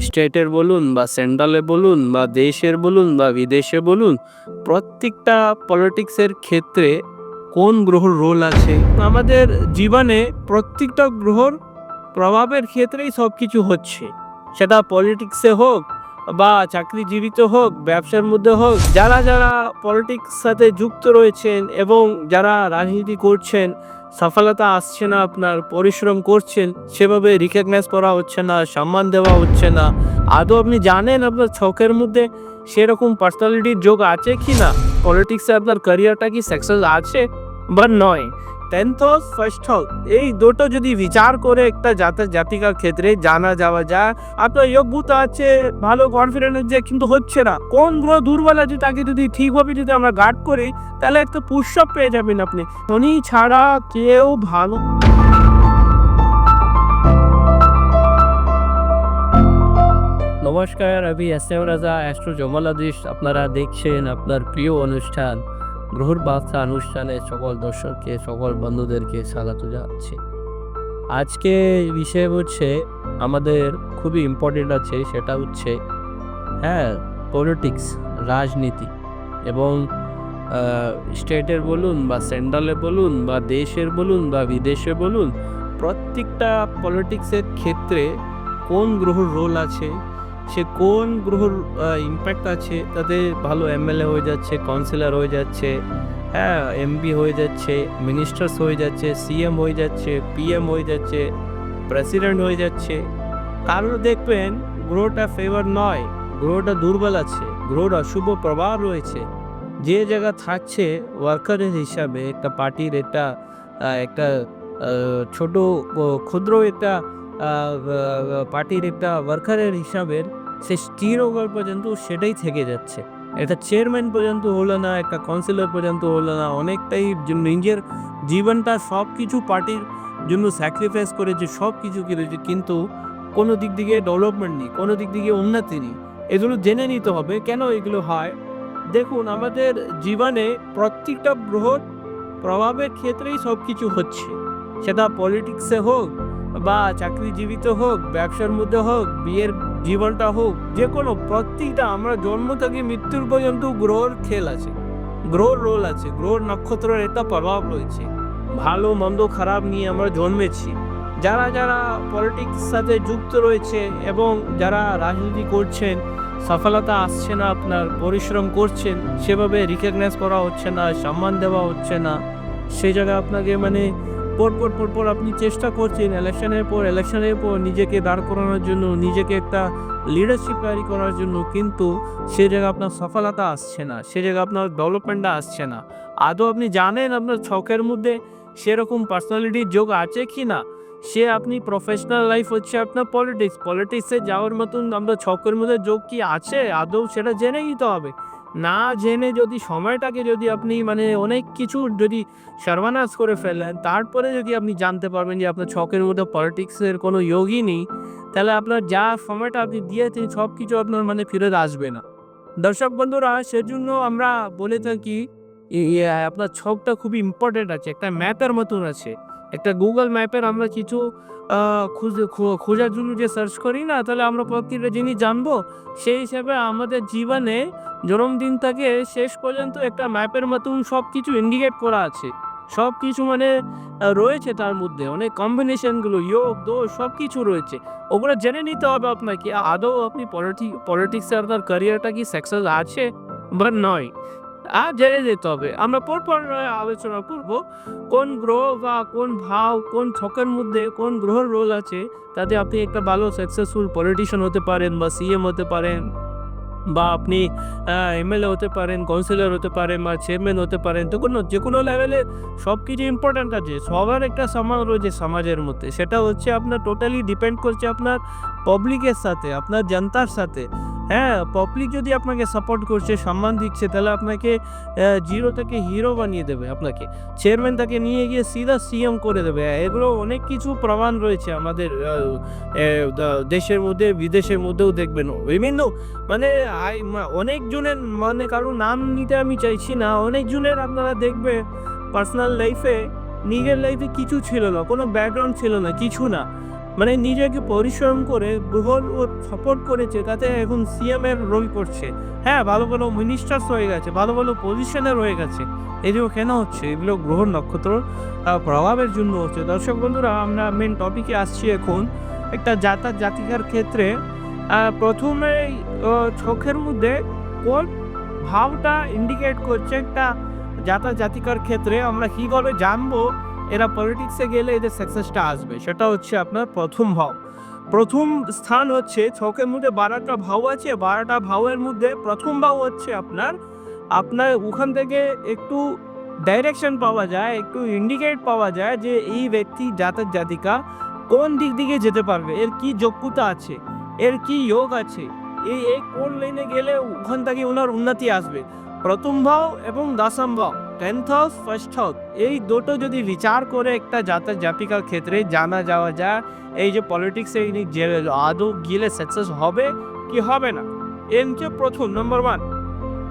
স্টেটের বলুন বা সেন্ট্রালে বলুন বা দেশের বলুন বা বিদেশে বলুন, প্রত্যেকটা পলিটিক্সের ক্ষেত্রে কোন গ্রহর রোল আছে? আমাদের জীবনে প্রত্যেকটা গ্রহর প্রভাবের ক্ষেত্রেই সব কিছু হচ্ছে। সেটা পলিটিক্সে হোক বা চাকরিজীবিত হোক, ব্যবসার মধ্যে হোক, যারা যারা পলিটিক্স সাথে যুক্ত রয়েছেন এবং যারা রাজনীতি করছেন সফলতা আসছে না, আপনার পরিশ্রম করছেন, সেভাবে রিকগনাইজ করা হচ্ছে না, সম্মান দেওয়া হচ্ছে না। আদৌ আপনি জানেন আপনার ছকের মধ্যে সেরকম পার্সোনালিটির যোগ আছে কি না পলিটিক্সে আপনার ক্যারিয়ারটা কি সাকসেস আছে? বা নয়। টেন্থ হাউস ফার্স্ট হাউস এই দুটো যদি বিচার করে একটা জাত, জাতিকার ক্ষেত্রে জানা যাওয়া যায়, আপনার যোগ্যতা আছে, ভালো কনফিডেন্স যে কিন্তু হচ্ছে না। কোন গ্রহ দুর্বল আছে তাকে যদি ঠিকভাবে যদি আমরা গার্ড করি, তাহলে একটা পুষ্প পেয়ে যাবেন আপনি। শনি ছাড়া কেউ ভালো নমস্কার, আমি এস এম রাজা, অ্যাস্ট্রো জমালাদিস আপনারা দেখছেন আপনার প্রিয় অনুষ্ঠান গ্রহর বার্তা অনুষ্ঠানে সকল দর্শককে, সকল বন্ধুদেরকে স্বাগত জানাচ্ছি। আজকে বিষয় হচ্ছে, আমাদের খুবই ইম্পর্টেন্ট আছে, সেটা হচ্ছে হ্যাঁ পলিটিক্স রাজনীতি এবং স্টেটের বলুন বা সেন্ট্রালে বলুন বা দেশের বলুন বা বিদেশে বলুন, প্রত্যেকটা পলিটিক্সের ক্ষেত্রে কোন গ্রহর রোল আছে সে কোন গ্রহর ইম্প্যাক্ট আছে? তাদের ভালো এমএলএ হয়ে যাচ্ছে কাউন্সিলর হয়ে যাচ্ছে হ্যাঁ এমপি হয়ে যাচ্ছে মিনিস্টার্স হয়ে যাচ্ছে সিএম হয়ে যাচ্ছে পিএম হয়ে যাচ্ছে প্রেসিডেন্ট হয়ে যাচ্ছে। কারণ দেখবেন, গ্রহটা ফেভার নয়, গ্রহটা দুর্বল আছে, গ্রহর অশুভ প্রভাব রয়েছে। যে জায়গা থাকছে ওয়ার্কারের হিসাবে, একটা পার্টির একটা একটা ছোট ক্ষুদ্র একটা পার্টির একটা ওয়ার্কারের হিসাবের সে স্টির ওভার পর্যন্ত সেটাই থেকে যাচ্ছে। একটা চেয়ারম্যান পর্যন্ত হলো না, একটা কাউন্সিলর পর্যন্ত হলো না, অনেকটাই নিজের জীবনটা সব কিছু পার্টির জন্য স্যাক্রিফাইস করেছে সব কিছু করেছে, কিন্তু কোনো দিক থেকে ডেভেলপমেন্ট নেই, কোনো দিক থেকে উন্নতি নেই। এগুলো জেনে নিতে হবে, কেন এগুলো হয়? দেখুন, আমাদের জীবনে প্রত্যেকটা বৃহৎ প্রভাবের ক্ষেত্রেই সব কিছু হচ্ছে। সেটা পলিটিক্সে হোক বা চাকরিজীবিত হোক, ব্যবসার মধ্যে হোক, বিয়ের জীবনটা হোক যে কোনো প্রত্যেকটা আমরা জন্ম থেকে মৃত্যুর পর্যন্ত গ্রহর খেল আছে, গ্রহর রোল আছে, গ্রহর নক্ষত্রের একটা প্রভাব রয়েছে। ভালো, মন্দ, খারাপ নিয়ে আমরা জন্মেছি। যারা যারা পলিটিক্স সাথে যুক্ত রয়েছে এবং যারা রাজনীতি করছেন, সফলতা আসছে না, আপনার পরিশ্রম করছেন, সেভাবে রিকগনাইজ করা হচ্ছে না, সম্মান দেওয়া হচ্ছে না, সেই জায়গায় আপনাকে মানে পর পর পর পর আপনি চেষ্টা করছেন ইলেকশনের পর ইলেকশনের পর নিজেকে দাঁড় করানোর জন্য, নিজেকে একটা লিডারশিপ তৈরি করার জন্য, কিন্তু সে জায়গায় আপনার সফলতা আসছে না, সে জায়গায় আপনার ডেভেলপমেন্টটা আসছে না। আদৌ আপনি জানেন আপনার ছকের মধ্যে সেরকম পার্সোনালিটির যোগ আছে কি না? সে আপনি প্রফেশনাল লাইফ হচ্ছে আপনার পলিটিক্স পলিটিক্সে যাওয়ার মতন আমরা ছকের মধ্যে যোগ কি আছে? আদৌ সেটা জেনে নিতে হবে। না জেনে যদি সময়টাকে যদি আপনি মানে অনেক কিছু যদি সর্বনাশ করে ফেলেন, তারপরে যদি আপনি জানতে পারবেন যে আপনার ছকের মধ্যে পলিটিক্সের কোনো যোগই নেই, তাহলে আপনার যা সময়টা আপনি দিয়েছেন সব কিছু আপনার মানে ফিরে আসবে না। দর্শক বন্ধুরা, সেজন্য আমরা বলে থাকি আপনার ছকটা খুবই ইম্পর্টেন্ট আছে, একটা ম্যাপের মতন আছে। একটা গুগল ম্যাপের আমরা কিছু খুঁজে খোঁজার জন্য যে সার্চ করি না, তাহলে আমরা প্রত্যেকটা জিনিস জানব। সেই হিসাবে আমাদের জীবনে জন্মদিন থেকে শেষ পর্যন্ত একটা ম্যাপের মতন সব কিছু ইন্ডিকেট করা আছে। সব কিছু মানে রয়েছে তার মধ্যে। অনেক কম্বিনেশনগুলো যোগ দোষ সব কিছু রয়েছে। ওগুলো জেনে নিতে হবে আপনাকে। আদৌ আপনি পলিটিক পলিটিক্সে আপনার ক্যারিয়ারটা কি সাকসেস আছে বা নয়। আর জেনে যেতে হবে। আমরা পরপর আলোচনা করব কোন গ্রহ বা কোন ভাব, কোন ছকের মধ্যে কোন গ্রহের রোল আছে, তাতে আপনি একটা ভালো সাকসেসফুল পলিটিশিয়ান হতে পারেন বা সিএম হতে পারেন বা আপনি এমএলএ হতে পারেন কাউন্সিলর হতে পারেন বা চেয়ারম্যান হতে পারেন তো কোনো যে কোনো লেভেলে সব কিছু ইম্পর্ট্যান্ট আছে। সবার একটা সমান রয়েছে সমাজের মধ্যে। সেটা হচ্ছে আপনার টোটালি ডিপেন্ড করছে আপনার পাবলিকের সাথে, আপনার জনতার সাথে। হ্যাঁ পাবলিক যদি আপনাকে সাপোর্ট করছে, সম্মান দিচ্ছে, তাহলে আপনাকে জিরো থেকে হিরো বানিয়ে দেবে আপনাকে। চেয়ারম্যান তাকে নিয়ে গিয়ে সিধা সিএম করে দেবে। এগুলো অনেক কিছু প্রমাণ রয়েছে আমাদের দেশের মধ্যে, বিদেশের মধ্যেও দেখবেন। বিভিন্ন মানে অনেকজনের মানে কারও নাম নিতে আমি চাইছি না। অনেকজনের আপনারা দেখবে পার্সোনাল লাইফে নিজের লাইফে কিছু ছিল না, কোনো ব্যাকগ্রাউন্ড ছিল না, কিছু না। মানে নিজেকে পরিশ্রম করে বহুল ও সাপোর্ট করেছে, তাতে এখন সিএম এর রোল করছে। হ্যাঁ ভালো ভালো মিনিস্টার্স হয়ে গেছে, ভালো ভালো পজিশনে রয়ে গেছে। এগুলো কেন হচ্ছে? এগুলো গ্রহ নক্ষত্র প্রভাবের জন্য হচ্ছে। দর্শক বন্ধুরা, আমরা মেন টপিকে আসছি এখন। একটা জাতার জাতিকার ক্ষেত্রে প্রথমে চোখের মধ্যে কোন ভাবটা ইন্ডিকেট করছে একটা জাতা জাতিকার ক্ষেত্রে? আমরা কীভাবে জানব? এরা পলিটিক্সে গেলে এদের সাকসেসটা আসবে। সেটা হচ্ছে আপনার প্রথম ভাব প্রথম স্থান হচ্ছে ছকের মধ্যে বারোটা ভাও আছে। বারোটা ভাওয়ের মধ্যে প্রথম ভাও হচ্ছে আপনার আপনার ওখান থেকে একটু ডাইরেকশন পাওয়া যায়, একটু ইন্ডিকেট পাওয়া যায় যে এই ব্যক্তি জাতক জাতিকা কোন দিক দিকে যেতে পারবে, এর কি যোগ্যতা আছে, এর কি যোগ আছে এই এই কোন লাইনে গেলে ওখান থেকে ওনার উন্নতি আসবে। প্রথম ভাও এবং দশম ভাও। টেন্থ হাউস ফার্স্ট হাউস এই দুটো যদি বিচার করে একটা জাতক জাতিকার ক্ষেত্রে জানা যাওয়া যায়, এই যে পলিটিক্সে ইনি আদৌ গেলে সাকসেস হবে, কি হবে না? এর হচ্ছে প্রথম নম্বর ওয়ান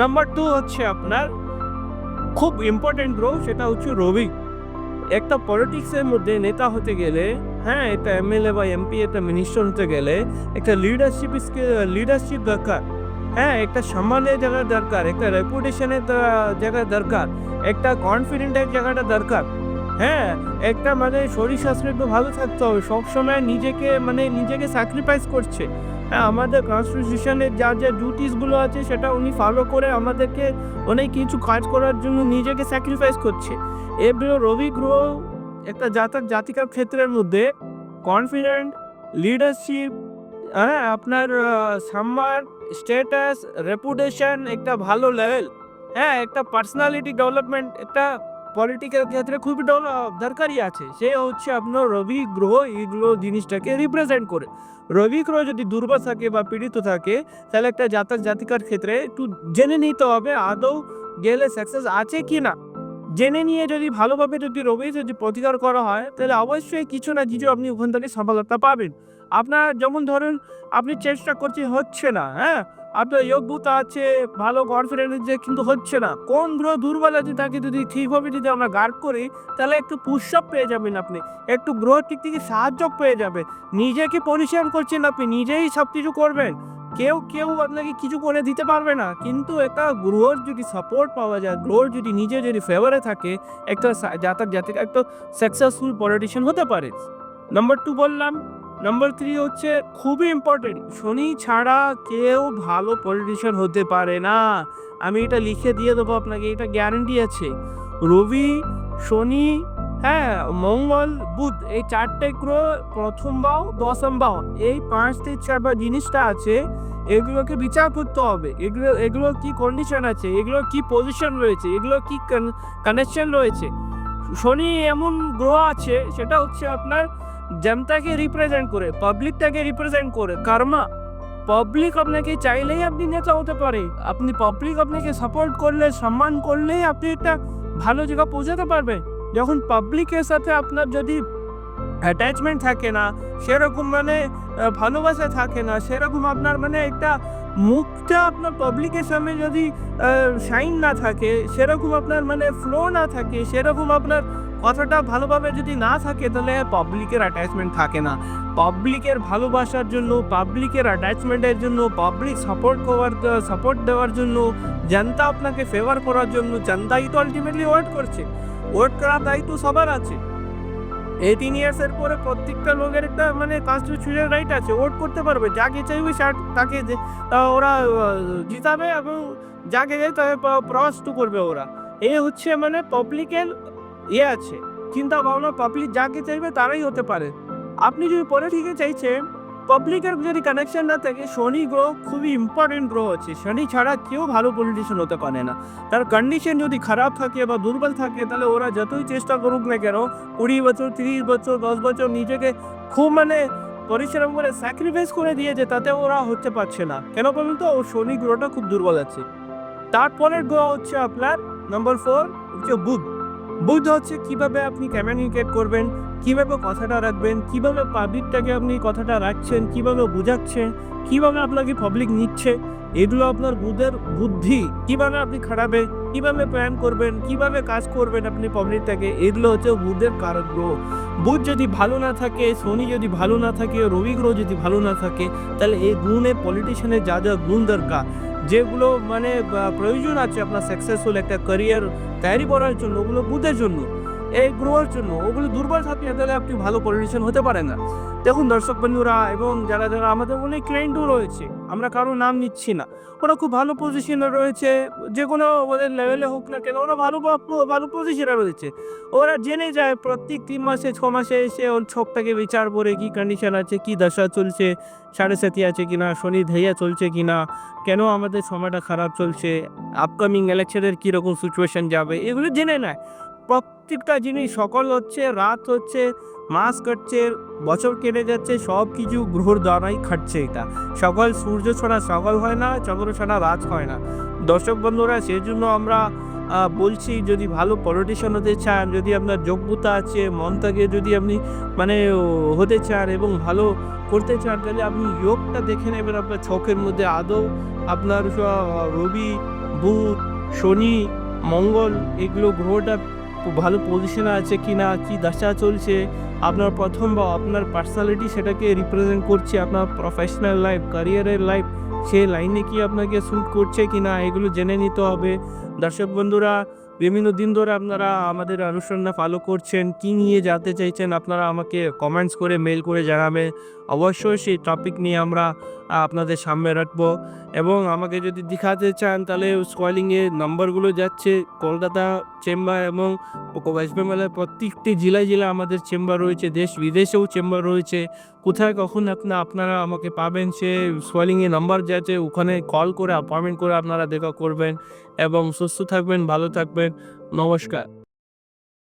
নাম্বার টু হচ্ছে আপনার খুব ইম্পর্টেন্ট গ্রো সেটা হচ্ছে রবি। একটা পলিটিক্সের মধ্যে নেতা হতে গেলে হ্যাঁ একটা এমএলএ বা এমপি একটা মিনিস্টার হতে গেলে, একটা লিডারশিপ লিডারশিপ দরকার। হ্যাঁ একটা সম্মানের জায়গা দরকার, একটা রেপুটেশনের জায়গা দরকার, একটা কনফিডেন্টের জায়গাটা দরকার। হ্যাঁ একটা মানে শরীর স্বাস্থ্য একটু ভালো থাকতে হবে, সবসময় নিজেকে মানে নিজেকে স্যাক্রিফাইস করছে। হ্যাঁ আমাদের কনস্টিটিউশনের যা যা ডিউটিসগুলো আছে, সেটা উনি ফলো করে আমাদেরকে অনেক কিছু কাজ করার জন্য নিজেকে স্যাক্রিফাইস করছে। এগুলো রবি গ্রহ একটা জাতক জাতিকার ক্ষেত্রের মধ্যে কনফিডেন্ট লিডারশিপ হ্যাঁ আপনার সম্মান স্ট্যাটাস রেপুটেশন একটা ভালো লেভেল হ্যাঁ একটা পার্সোনালিটি ডেভেলপমেন্ট একটা পলিটিক্যাল ক্ষেত্রে খুবই দরকারই আছে। সে হচ্ছে আপনার রবি গ্রহ, এইগুলো জিনিসটাকে রিপ্রেজেন্ট করে। রবি গ্রহ যদি দুর্বল থাকে বা পীড়িত থাকে, তাহলে একটা জাতক জাতিকার ক্ষেত্রে একটু জেনে নিতে হবে, আদৌ গেলে সাকসেস আছে কি না। জেনে নিয়ে যদি ভালোভাবে যদি রবি যদি প্রতিকার করা হয়, তাহলে অবশ্যই কিছু না কিছু আপনি ওখান থেকে সফলতা পাবেন। আপনার যেমন ধরুন, আপনি চেষ্টা করছে হচ্ছে না হ্যাঁ? আপনার যোগ্যতা আছে, ভালো কনফিডেন্স যে কিন্তু হচ্ছে না। কোন গ্রহ দুর্বল আছে, তাকে যদি ঠিকভাবে যদি আমরা গার্ড করি, তাহলে একটু পুষ্প পেয়ে যাবেন আপনি। একটু গ্রহ দিক থেকে সাহায্য পেয়ে যাবে। নিজেকে পরিশ্রম করছেন আপনি, নিজেই সব কিছু করবেন। কেউ কেউ আপনাকে কিছু করে দিতে পারবে না। কিন্তু একটা গ্রোর যদি সাপোর্ট পাওয়া যায় গ্রোর যদি নিজে যদি ফেভারে থাকে, একটা জাতিক একটা সাকসেসফুল পলিটিশিয়ান হতে পারে। নাম্বার টু বললাম নাম্বার থ্রি হচ্ছে খুবই ইম্পর্টেন্ট শনি ছাড়া কেউ ভালো পলিটিশিয়ান হতে পারে না। আমি এটা লিখে দিয়ে দেবো আপনাকে, এটা গ্যারেন্টি আছে। রবি, শনি হ্যাঁ মঙ্গল, বুধ, এই চারটে গ্রহ প্রথম বাও দশম বাও এই পাঁচ থেকে চারবার জিনিসটা আছে, এগুলোকে বিচার করতে হবে। এগুলো এগুলো কি কন্ডিশন আছে? এগুলো কি পজিশন রয়েছে? এগুলো কি কানেকশন রয়েছে? শনি এমন গ্রহ আছে, সেটা হচ্ছে আপনার জনতাকে রিপ্রেজেন্ট করে পাবলিকটাকে রিপ্রেজেন্ট করে কর্মা পাবলিক আপনাকে চাইলেই আপনি নেতা হতে পারে আপনি পাবলিক আপনাকে সাপোর্ট করলে সম্মান করলেই আপনি একটা ভালো জায়গা পৌঁছাতে পারবেন। যখন পাবলিকের সাথে আপনার যদি অ্যাটাচমেন্ট থাকে না, সেরকম মানে ভালোবাসা থাকে না, সেরকম আপনার মানে একটা মুখটা আপনার পাবলিকের সামনে যদি শাইন না থাকে, সেরকম আপনার মানে ফ্লো না থাকে, সেরকম আপনার কথাটা ভালোভাবে যদি না থাকে, তাহলে পাবলিকের অ্যাটাচমেন্ট থাকে না। পাবলিকের ভালোবাসার জন্য পাবলিকের অ্যাটাচমেন্টের জন্য পাবলিক সাপোর্ট করার সাপোর্ট দেওয়ার জন্য, জনতা আপনাকে ফেভার করার জন্য জনতাই তো আলটিমেটলি ওয়েট করছে। ওয়েট করার দায়িত্ব সবার আছে। এইটিন ইয়ার্সের পরে প্রত্যেকটা লোকের একটা মানে কনস্টিটিউশনের রাইট আছে। ভোট করতে পারবে। যাকে চাইবে তাকে ওরা জিতাবে এবং যাকে চাই তাকে প্রস্ত করবে ওরা। এ হচ্ছে মানে পাবলিকের ইয়ে আছে। চিন্তা ভাবনা পাবলিক যাকে চাইবে তারাই হতে পারে। আপনি যদি পলিটিকে চাইছেন পাবলিকের যদি কানেকশন না থাকে শনি গ্রহ খুবই ইম্পর্টেন্ট গ্রহ আছে শনি ছাড়া কেউ ভালো পলিটিশিয়ান হতে পারে না। তার কন্ডিশন যদি খারাপ থাকে বা দুর্বল থাকে, তাহলে ওরা যতই চেষ্টা করুক না কেন, কুড়ি বছর, তিরিশ বছর, দশ বছর নিজেকে খুব মানে পরিশ্রম করে স্যাক্রিফাইস করে দিয়েছে, তাতে ওরা হতে পারছে না। কেন বলুন তো, ওর শনি গ্রহটা খুব দুর্বল আছে। তারপরের গ্রহ হচ্ছে আপনার নম্বর ফোর হচ্ছে বুধ বুধ হচ্ছে কীভাবে আপনি কমিউনিকেট করবেন, কীভাবে কথাটা রাখবেন, কীভাবে পাবলিকটাকে আপনি কথাটা রাখছেন, কীভাবে বোঝাচ্ছেন, কীভাবে আপনাকে পাবলিক নিচ্ছে, এগুলো আপনার বুধের বুদ্ধি। কীভাবে আপনি খাটাবে কীভাবে প্ল্যান করবেন, কীভাবে কাজ করবেন আপনি পাবলিকটাকে এগুলো হচ্ছে বুধের কারক গ্রহ বুধ যদি ভালো না থাকে, শনি যদি ভালো না থাকে, রবি গ্রহ যদি ভালো না থাকে, তাহলে এই গুণে পলিটিশিয়ানের যা যা গুণ দরকার যেগুলো মানে প্রয়োজন আছে আপনার সাকসেসফুল একটা ক্যারিয়ার তৈরি করার জন্য, ওগুলো বুধের জন্য, এই গ্রহের জন্য, ওগুলো দুর্বল থাকলে তাহলে আপনি ভালো পলিটিশিয়ান হতে পারেন না। দেখুন দর্শক বন্ধুরা, এবং যারা যারা আমাদের অনেক ক্লায়েন্টও রয়েছে আমরা কারও নাম নিচ্ছি না। ওরা খুব ভালো পজিশনে রয়েছে, যে কোনো ওদের লেভেলে হোক না কেন, ওরা ভালো ভালো পজিশনে রয়েছে। ওরা জেনে যায় প্রত্যেক তিন মাসে, ছ মাসে এসে ওর ছকটাকে বিচার করে কি কন্ডিশন আছে, কি দশা চলছে, সাড়ে সাথী আছে কি না, শনি ধেয়া চলছে কি না, কেন আমাদের সময়টা খারাপ চলছে আপকামিং ইলেকশনের কীরকম সিচুয়েশন যাবে, এগুলো জেনে নেয়। প্রত্যেকটা জিনিস, সকাল হচ্ছে, রাত হচ্ছে মাস কাটছে, বছর কেটে যাচ্ছে সব কিছু গ্রহর দ্বারাই খাটছে এটা। সকাল সূর্য ছাড়া সকাল হয় না, চন্দ্র ছাড়া রাত হয় না। দর্শক বন্ধুরা সেই জন্য আমরা বলছি যদি ভালো পলিটিশিয়ান হতে চান, যদি আপনার যোগ্যতা আছে, মন থেকে যদি আপনি মানে হতে চান এবং ভালো করতে চান, তাহলে আপনি যোগটা দেখে নেবেন আপনার ছকের মধ্যে আদৌ। আপনার রবি, বুধ, শনি, মঙ্গল, এগুলো গ্রহটা ভালো পজিশনে আছে কি না কী দশা চলছে, আপনার প্রথম বা আপনার পার্সোনালিটি সেটাকে রিপ্রেজেন্ট করছে আপনার প্রফেশনাল লাইফ ক্যারিয়ারের লাইফ সেই লাইনে কি আপনাকে শ্যুট করছে কি না এগুলো জেনে নিতে হবে। দর্শক বন্ধুরা, বিভিন্ন দিন ধরে আপনারা আমাদের অনুষ্ঠানটা ফলো করছেন, কি নিয়ে জানতে চাইছেন আপনারা আমাকে কমেন্টস করে মেল করে জানাবেন। অবশ্যই সেই টপিক নিয়ে আমরা আপনাদের সামনে রাখব। এবং আমাকে যদি দেখাতে চান, তাহলে স্কোয়ালিংয়ে নাম্বারগুলো যাচ্ছে কলকাতা চেম্বার এবং ওয়েস্ট বেঙ্গলের প্রত্যেকটি জেলায় জেলায় আমাদের চেম্বার রয়েছে, দেশ বিদেশেও চেম্বার রয়েছে। কোথায় কখন আপনার আপনারা আমাকে পাবেন, সে সোয়ালিংয়ে নাম্বার যাচ্ছে, ওখানে কল করে অ্যাপয়েন্টমেন্ট করে আপনারা দেখা করবেন। এবং সুস্থ থাকবেন, ভালো থাকবেন। নমস্কার।